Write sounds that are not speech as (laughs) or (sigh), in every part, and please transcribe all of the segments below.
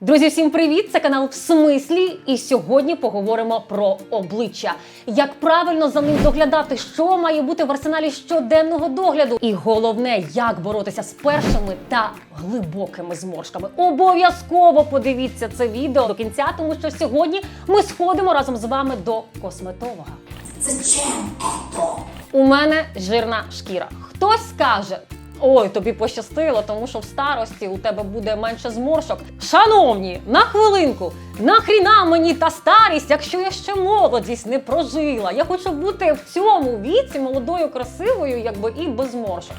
Друзі, всім привіт! Це канал в смислі. І сьогодні поговоримо про обличчя. Як правильно за ним доглядати, що має бути в арсеналі щоденного догляду, і головне, як боротися з першими та глибокими зморшками. Обов'язково подивіться це відео до кінця, тому що сьогодні ми сходимо разом з вами до косметолога. Зачем это? У мене жирна шкіра. Хтось скаже. Ой, тобі пощастило, тому що в старості у тебе буде менше зморшок. Шановні, на хвилинку, нахріна мені та старість, якщо я ще молодість не прожила. Я хочу бути в цьому віці молодою, красивою, якби і без зморшок.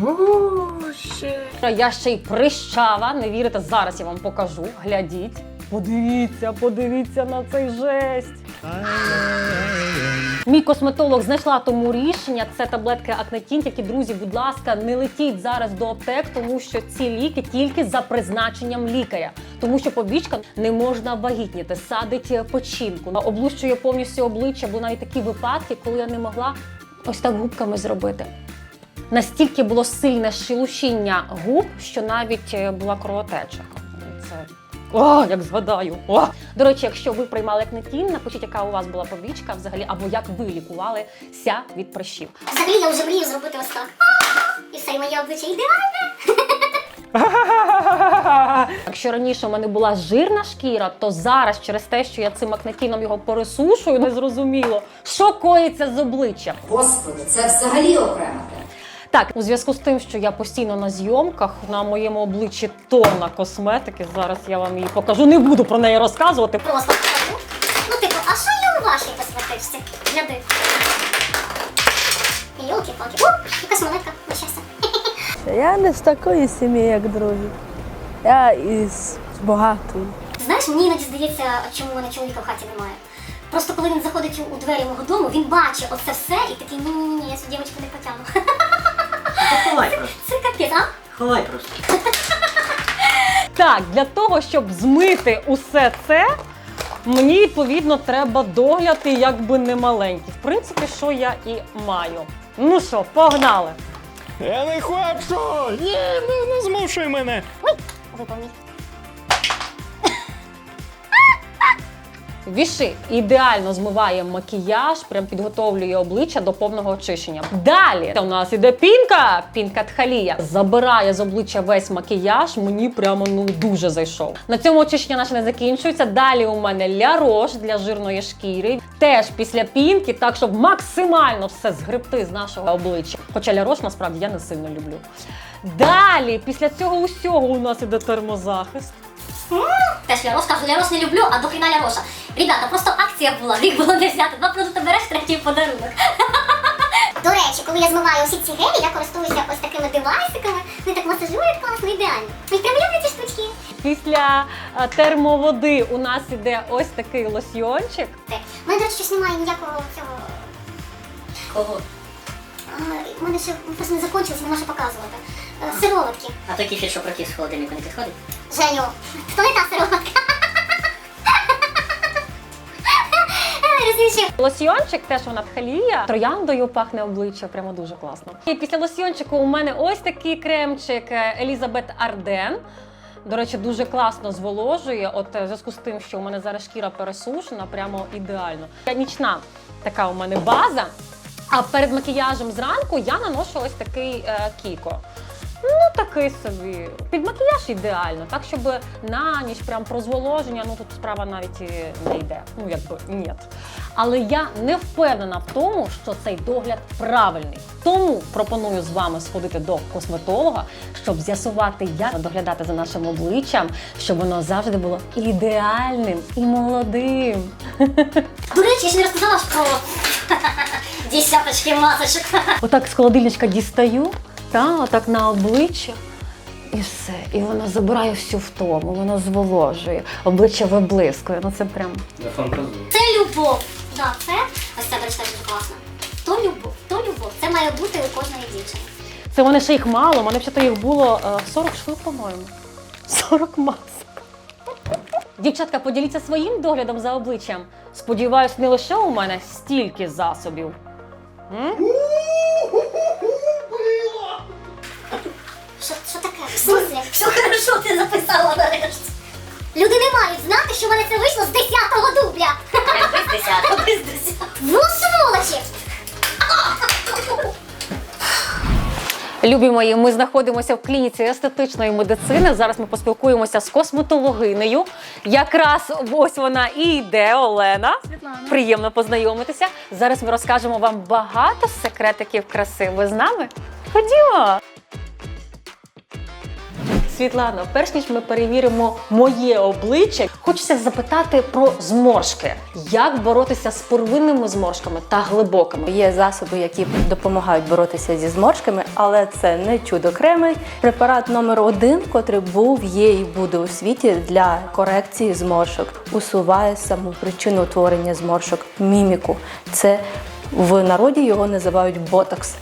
Боже. Я ще й прищава, не вірите, зараз я вам покажу. Глядіть. Подивіться, подивіться на цей жесть. Мій косметолог знайшла тому рішення. Це таблетки Акнетін. Тільки друзі, будь ласка, не летіть зараз до аптек, тому що ці ліки тільки за призначенням лікаря, тому що побічка не можна вагітніти, садить печінку, облущує повністю обличчя. Бо навіть такі випадки, коли я не могла ось так губками зробити. Настільки було сильне шелушіння губ, що навіть е, була кровотеча. О, як згадаю. О! До речі, якщо ви приймали екнетін, напишіть, яка у вас була побічка взагалі, або як ви лікувалися від прищів. Взагалі я вже мрію зробити ось так. І все, і моє обличчя ідеальне. (laughs) Якщо раніше у мене була жирна шкіра, то зараз через те, що я цим акнетіном його пересушую, не зрозуміло, що коїться з обличчям. Господи, це взагалі окрема тема. Так, у зв'язку з тим, що я постійно на зйомках, на моєму обличчі тонна косметики. Зараз я вам її покажу. Не буду про неї розказувати. Просто покажу. Ну, типу, а що є у вашій косметичці? Гляди. Йолки-палки. О, якась монетка, на щастя. (laughs) Я не з такої сім'ї, як другі. Я із багатої. Знаєш, мені іноді здається, чому мене чоловіка в хаті немає. Просто коли він заходить у- у двері мого дому, він бачить оце все і такий ні-ні-ні, я цю дівчинку не потягну. (laughs) А? Ховай просто. (laughs) Так, для того, щоб змити усе це, мені відповідно треба догляд і якби не маленький. В принципі, що я і маю. Ну що, погнали! Я не хочу! Ні, не, не змушуй мене! Виповніть. Віши ідеально змиває макіяж, прям підготовлює обличчя до повного очищення. Далі у нас іде пінка, пінка тхалія. Забирає з обличчя весь макіяж. Мені прямо ну дуже зайшов. На цьому очищення наше не закінчується. Далі у мене ля рош для жирної шкіри. Теж після пінки, так щоб максимально все згребти з нашого обличчя. Хоча ля рош насправді я не сильно люблю. Далі, після цього усього у нас іде термозахист. Теж лярош, кажу, лярош не люблю, а до хріна ляроша. Ребята, просто акція була, рік було не взяти. Два продукти береш, третій подарунок. До речі, коли я змиваю усі ці гелі, я користуюся ось такими девайсиками. Вони так масажують класно, ідеально. І прям люблю ці штучки. Після е, термоводи у нас іде ось такий лосьйончик. У мене, до речі, щось немає ніякого цього. Кого? А, У мене ще просто не закончилось, нема що показувати. Е, Сироватки. А той кефір, що прокис в холодильнику не підходить? Женю, то не та сироватка. Лосьйончик теж вона тхалія. Трояндою пахне обличчя, прямо дуже класно. І після лосьйончику у мене ось такий кремчик е, Елізабет Арден. До речі, дуже класно зволожує. От е, в зв'язку з тим, що у мене зараз шкіра пересушена, прямо ідеально. Нічна така у мене база. А перед макіяжем зранку я наношу ось такий е, кіко. Ну, такий собі. Під макіяж ідеально, так щоб на ніч прям про зволоження, ну тут справа навіть і не йде. Ну, якби ні. Але я не впевнена в тому, що цей догляд правильний. Тому пропоную з вами сходити до косметолога, щоб з'ясувати, як доглядати за нашим обличчям, щоб воно завжди було ідеальним і молодим. До речі, я ще не розказала про (laughs) десяточки масочок. Отак з холодильничка дістаю, та, отак на обличчя. І все. І воно забирає всю втому, воно зволожує, обличчя виблискує. Ну це прям. Це любов. Да, це ось це, дуже класно. То любов, то любов. Це має бути у кожної дівчини. Це в мене ще їх мало, у мене взагалі їх було е, 40 штук, по-моєму. 40 масок. Дівчатка, поділіться своїм доглядом за обличчям. Сподіваюсь, не лише у мене стільки засобів. М? Що, що таке? В смысле? Все хорошо, ти записала нарешті. Люди не мають знати, що в мене це вийшло з 10-го дубля. Без десятого, без десятого. Ну, сволочі! Любі мої, ми знаходимося в клініці естетичної медицини. Зараз ми поспілкуємося з косметологинею. Якраз ось вона і йде, Олена. Приємно познайомитися. Зараз ми розкажемо вам багато секретиків краси. Ви з нами? Ходімо! Світлано, перш ніж ми перевіримо моє обличчя, хочеться запитати про зморшки. Як боротися з первинними зморшками та глибокими? Є засоби, які допомагають боротися зі зморшками, але це не чудо креми. Препарат номер один, котрий був, є і буде у світі для корекції зморшок, усуває саму причину утворення зморшок міміку. Це в народі його називають ботокс.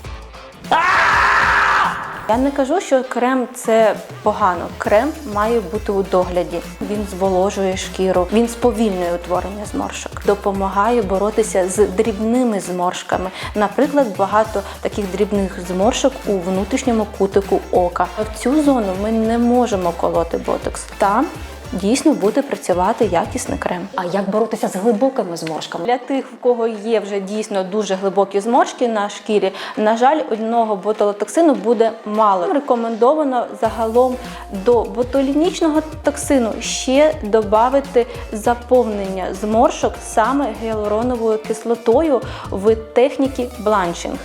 Я не кажу, що крем це погано. Крем має бути у догляді. Він зволожує шкіру, він сповільнює утворення зморшок, допомагає боротися з дрібними зморшками. Наприклад, багато таких дрібних зморшок у внутрішньому кутику ока. В цю зону ми не можемо колоти ботокс. Там дійсно буде працювати якісний крем. А як боротися з глибокими зморшками? Для тих, в кого є вже дійсно дуже глибокі зморшки на шкірі, на жаль, одного ботулотоксину буде мало. Рекомендовано загалом до ботулінічного токсину ще додати заповнення зморшок саме гіалуроновою кислотою в техніці бланшинг.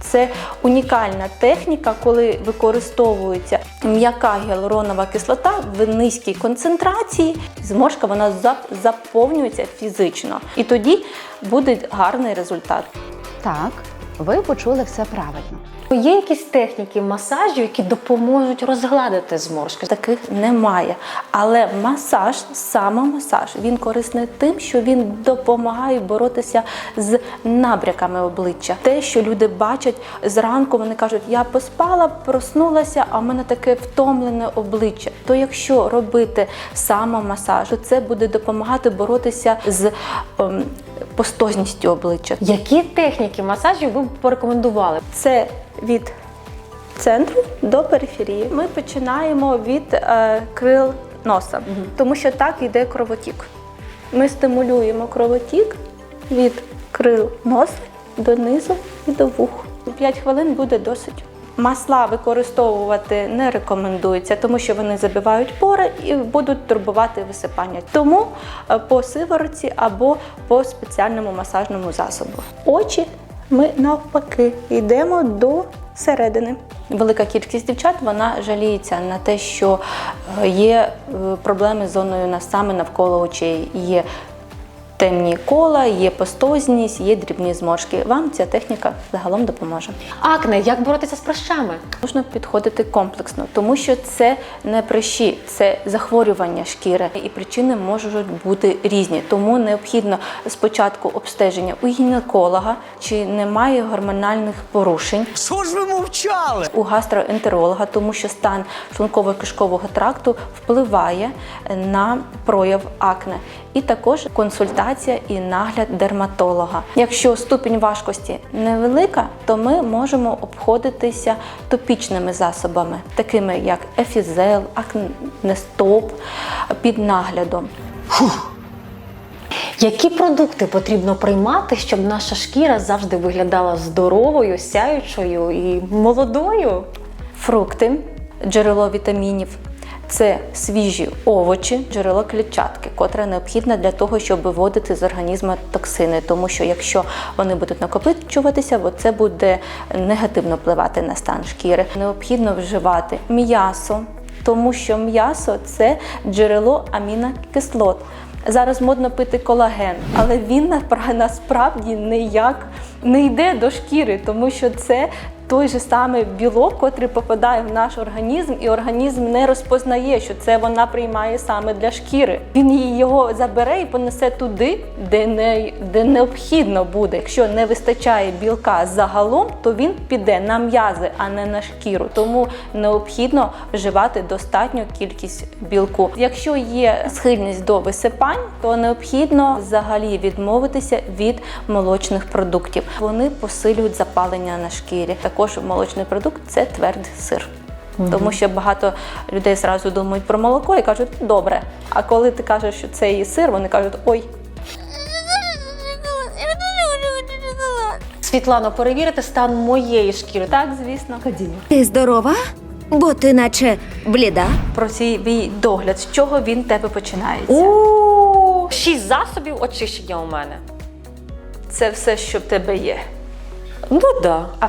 Це унікальна техніка, коли використовується м'яка гіалуронова кислота в низькій концентрації. Зморшка вона зап- заповнюється фізично, і тоді буде гарний результат. Так, ви почули все правильно. Є якісь техніки масажу, які допоможуть розгладити зморшки? Таких немає. Але масаж, саме масаж, він корисний тим, що він допомагає боротися з набряками обличчя. Те, що люди бачать зранку, вони кажуть, я поспала, проснулася, а в мене таке втомлене обличчя. То якщо робити самомасаж, то це буде допомагати боротися з ем, постозністю обличчя. Які техніки масажу ви б порекомендували? Це від центру до периферії. Ми починаємо від е, крил носа, тому що так йде кровотік. Ми стимулюємо кровотік від крил носа до низу і до вух. 5 хвилин буде досить. Масла використовувати не рекомендується, тому що вони забивають пори і будуть турбувати висипання. Тому е, по сиворотці або по спеціальному масажному засобу. Очі ми навпаки йдемо до середини. Велика кількість дівчат вона жаліється на те, що е, є е, проблеми з зоною саме навколо очей. Є темні кола, є пастозність, є дрібні зморшки. Вам ця техніка загалом допоможе. Акне, як боротися з прищами? Можна підходити комплексно, тому що це не прищі, це захворювання шкіри, і причини можуть бути різні. Тому необхідно спочатку обстеження у гінеколога, чи немає гормональних порушень. Що ж ви мовчали? у гастроентеролога, тому що стан шлунково-кишкового тракту впливає на прояв акне. І також консультація і нагляд дерматолога. Якщо ступінь важкості невелика, то ми можемо обходитися топічними засобами, такими як ефізел, акнестоп під наглядом. Які продукти потрібно приймати, щоб наша шкіра завжди виглядала здоровою, сяючою і молодою? Фрукти, джерело вітамінів. Це свіжі овочі, джерело клітчатки, котре необхідне для того, щоб виводити з організму токсини. Тому що якщо вони будуть накопичуватися, бо це буде негативно впливати на стан шкіри. Необхідно вживати м'ясо, тому що м'ясо це джерело амінокислот. Зараз модно пити колаген, але він (laughs) насправді ніяк не йде до шкіри, тому що це той же самий білок, котрий попадає в наш організм, і організм не розпознає, що це вона приймає саме для шкіри. Він її його забере і понесе туди, де не де необхідно буде. Якщо не вистачає білка загалом, то він піде на м'язи, а не на шкіру. Тому необхідно вживати достатню кількість білку. Якщо є схильність до висипань, то необхідно взагалі відмовитися від молочних продуктів. Вони посилюють запалення на шкірі. Також молочний продукт це твердий сир. Тому що багато людей зразу думають про молоко і кажуть, добре. А коли ти кажеш, що це і сир, вони кажуть, ой, Світлано, перевірити стан моєї шкіри. так, звісно. Ти здорова? Бо ти наче бліда. Про свій догляд, з чого він тебе починається. О, шість засобів очищення у мене. Це все, що в тебе є. Ну да. А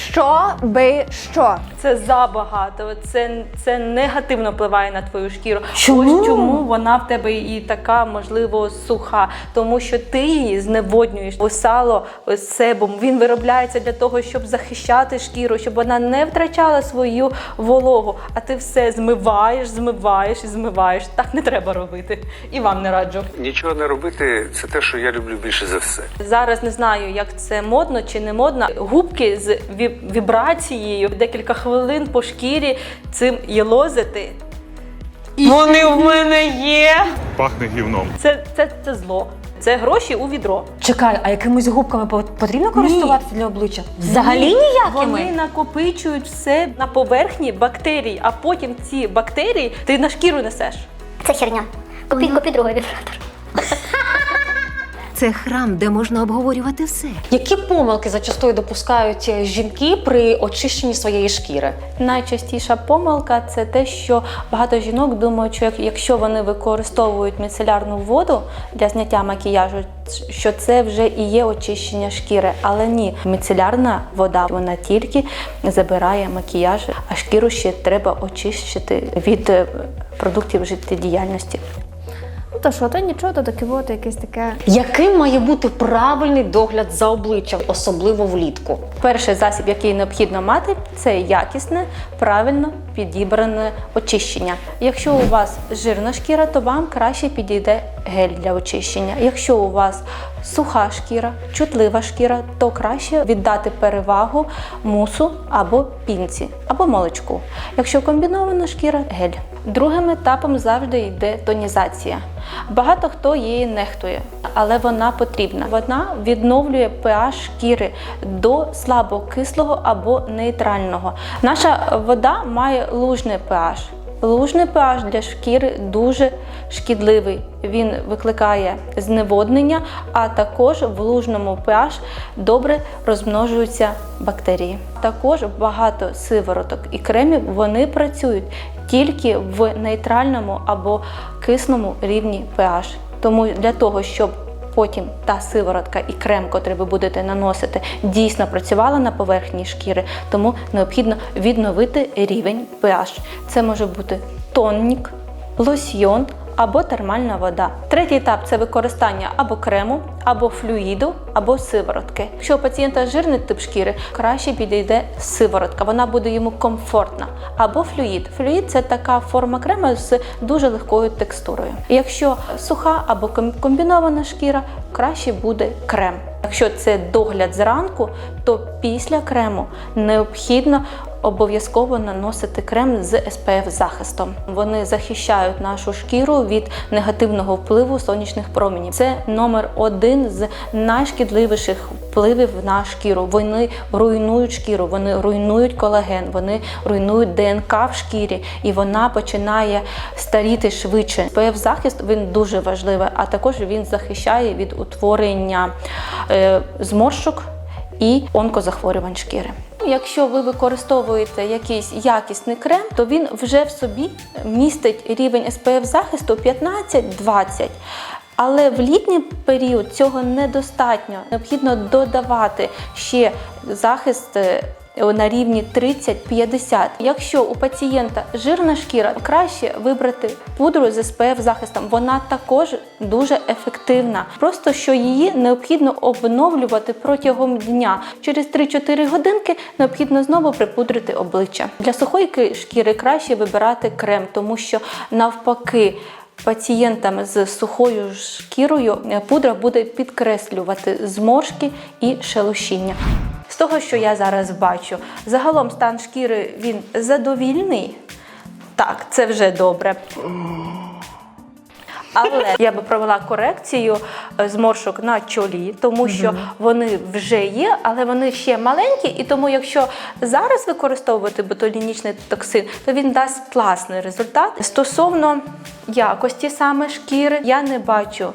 Що би що? Це забагато. Це, це негативно впливає на твою шкіру. Чому? Ось чому вона в тебе і така, можливо, суха. Тому що ти її зневоднюєш. Ось сало, ось себум. Він виробляється для того, щоб захищати шкіру, щоб вона не втрачала свою вологу. А ти все змиваєш, змиваєш і змиваєш. Так не треба робити. І вам не раджу. Нічого не робити це те, що я люблю більше за все. Зараз не знаю, як це модно чи не модно. Губки з ві- вібрацією декілька хвилин по шкірі цим єлозити. Вони в мене є. Пахне гівном. Це, це, це зло. Це гроші у відро. Чекай, а якимись губками потрібно користуватися для обличчя? Взагалі Ні. ніякими? Вони накопичують все на поверхні бактерій, а потім ці бактерії ти на шкіру несеш. Це херня. Купи, купи другий вібратор. Це храм, де можна обговорювати все. Які помилки зачастую допускають е, жінки при очищенні своєї шкіри? Найчастіша помилка це те, що багато жінок думають, що якщо вони використовують міцелярну воду для зняття макіяжу, що це вже і є очищення шкіри. Але ні, міцелярна вода вона тільки забирає макіяж, а шкіру ще треба очищити від е, продуктів життєдіяльності. То що, то нічого, то таке от якесь таке. Яким має бути правильний догляд за обличчям, особливо влітку? Перший засіб, який необхідно мати, це якісне, правильно підібране очищення. Якщо у вас жирна шкіра, то вам краще підійде гель для очищення. Якщо у вас суха шкіра, чутлива шкіра, то краще віддати перевагу мусу або пінці, або молочку. Якщо комбінована шкіра гель. Другим етапом завжди йде тонізація. Багато хто її нехтує, але вона потрібна. Вона відновлює pH шкіри до слабокислого або нейтрального. Наша вода має лужний pH. Лужний pH для шкіри дуже шкідливий. Він викликає зневоднення, а також в лужному pH добре розмножуються бактерії. Також багато сивороток і кремів вони працюють тільки в нейтральному або кисному рівні pH. Тому для того, щоб потім та сиворотка і крем, котрий ви будете наносити, дійсно працювала на поверхні шкіри, тому необхідно відновити рівень pH. Це може бути тонік, лосьйон або термальна вода. Третій етап це використання або крему, або флюїду, або сиворотки. Якщо у пацієнта жирний тип шкіри, краще підійде сиворотка, вона буде йому комфортна. Або флюїд. Флюїд це така форма крема з дуже легкою текстурою. Якщо суха або комбінована шкіра, краще буде крем. Якщо це догляд зранку, то після крему необхідно обов'язково наносити крем з SPF захистом. Вони захищають нашу шкіру від негативного впливу сонячних променів. Це номер один з найшкідливіших впливів на шкіру. Вони руйнують шкіру, вони руйнують колаген, вони руйнують ДНК в шкірі, і вона починає старіти швидше. SPF захист він дуже важливий, а також він захищає від утворення е, зморшок і онкозахворювань шкіри. Якщо ви використовуєте якийсь якісний крем, то він вже в собі містить рівень SPF захисту 15-20. Але в літній період цього недостатньо. Необхідно додавати ще захист е, на рівні 30-50. Якщо у пацієнта жирна шкіра, краще вибрати пудру з SPF захистом. Вона також дуже ефективна. Просто що її необхідно обновлювати протягом дня. Через 3-4 годинки необхідно знову припудрити обличчя. Для сухої шкіри краще вибирати крем, тому що навпаки. Пацієнтам з сухою шкірою е, пудра буде підкреслювати зморшки і шелушіння. Того, що я зараз бачу, загалом стан шкіри він задовільний. Так, це вже добре. Але я би провела корекцію е, зморшок на чолі, тому що вони вже є, але вони ще маленькі, і тому, якщо зараз використовувати ботулінічний токсин, то він дасть класний результат. Стосовно якості саме шкіри, я не бачу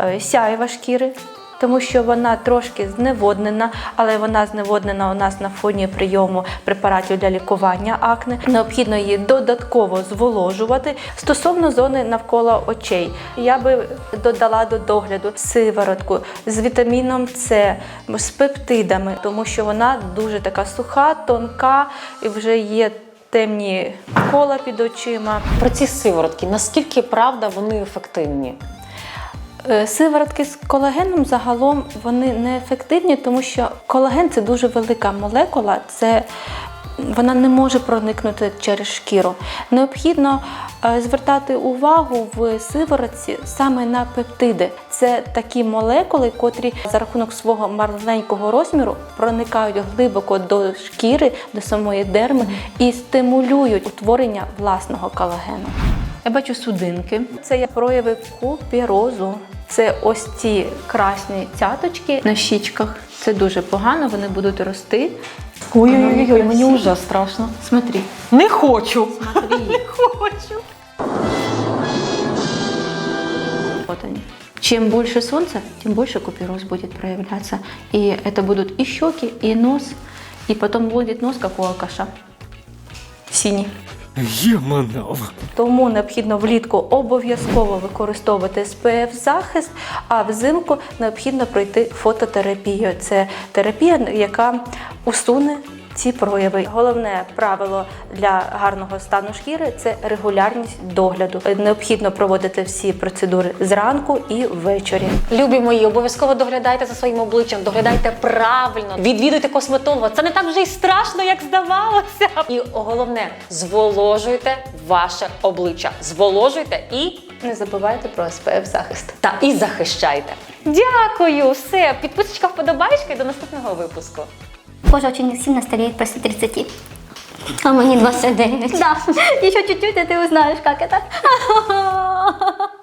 е, сяєва шкіри. Тому що вона трошки зневоднена, але вона зневоднена у нас на фоні прийому препаратів для лікування акне. Необхідно її додатково зволожувати. Стосовно зони навколо очей, я би додала до догляду сиворотку з вітаміном С, з пептидами, тому що вона дуже така суха, тонка і вже є темні кола під очима. Про ці сиворотки, наскільки правда вони ефективні? Е, Сиворотки з колагеном загалом вони не ефективні, тому що колаген це дуже велика молекула, це вона не може проникнути через шкіру. Необхідно е, звертати увагу в сиворотці саме на пептиди. Це такі молекули, котрі за рахунок свого маленького розміру проникають глибоко до шкіри, до самої дерми і стимулюють утворення власного колагену. Я бачу судинки. Це є прояви купірозу. Це ось ці красні цяточки на щічках. Це дуже погано, вони будуть рости. Ой-ой-ой, мені вже страшно. Смотри. Не хочу. Смотри. (laughs) Хочу. Вот они. Чем больше солнца, тем больше купероз будет проявляться. И это будут и щеки, и нос, и потом будет нос, как у алкаша. Синий. Є манав. Тому необхідно влітку обов'язково використовувати спф захист, а взимку необхідно пройти фототерапію. Це терапія, яка усуне ці прояви. Головне правило для гарного стану шкіри це регулярність догляду. Необхідно проводити всі процедури зранку і ввечері. Любі мої, обов'язково доглядайте за своїм обличчям, доглядайте правильно, відвідуйте косметолога. Це не так вже й страшно, як здавалося. І головне, зволожуйте ваше обличчя. Зволожуйте і Не забувайте про SPF захист. та і захищайте. Дякую, все. Підписочка, вподобайка і до наступного випуску. Кожа очень сильно стареет после 30. А мне 29. Да, (laughs) еще чуть-чуть, и ты узнаешь, как это. (laughs)